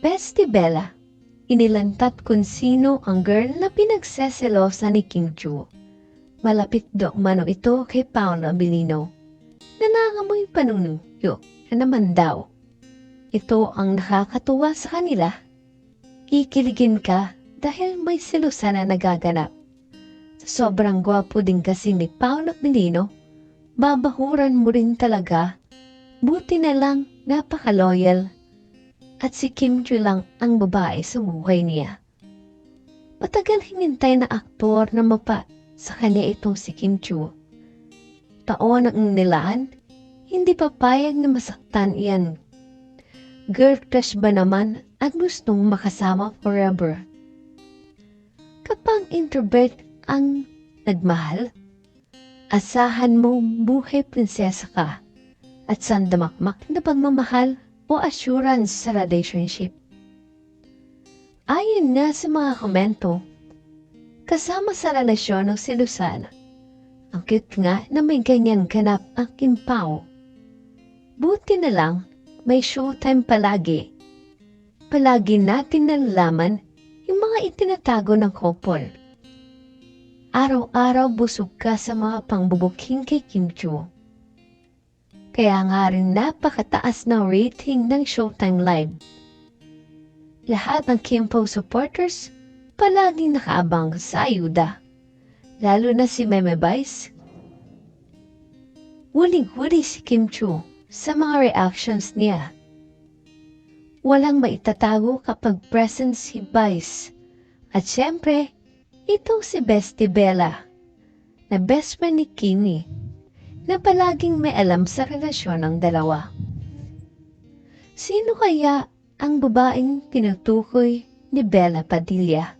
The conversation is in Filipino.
Bestie Bella, inilantat kung sino ang girl na pinagseselosa ni Kim Chu. Malapit do mano ito kay Paolo Abilino. Nanangamoy panunuyo na naman daw. Ito ang nakakatuwa sa kanila. Kikiligin ka dahil may selusa na nagaganap. Sobrang gwapo din kasi ni Paolo Abilino. Babahuran mo rin talaga. Buti na lang napaka-loyal at si Kim Chu lang ang babae sa buhay niya. Matagal hinintay na aktor na mapa sa kanya itong si Kim Chu. Taon ang nilaan, hindi papayag na masaktan iyan. Girl crush ba naman at gustong makasama forever? Kapag introvert ang nagmahal, asahan mo buhay prinsesa ka at sandamakmak na pagmamahal o assurance sa relationship. Ayon nga sa mga komento, kasama sa relasyon ng si Luzana, ang cute nga na may ganyan ganap ang Kim. Buti na lang, may showtime palagi. Palagi natin nalalaman yung mga itinatago ng couple. Araw-araw busog ka sa mga pangbubuking kay Kim Chu. Kaya nga rin napakataas ng rating ng Showtime Live. Lahat ng Kimpo supporters palaging nakaabang sa ayuda. Lalo na si Meme Vice. Huling-huli si Kim Chu sa mga reactions niya. Walang maitatago kapag present si Vice. At syempre, itong si Bestie Bella, na best friend ni Kimi na palaging may alam sa relasyon ng dalawa. Sino kaya ang babaeng tinutukoy ni Bella Padilla?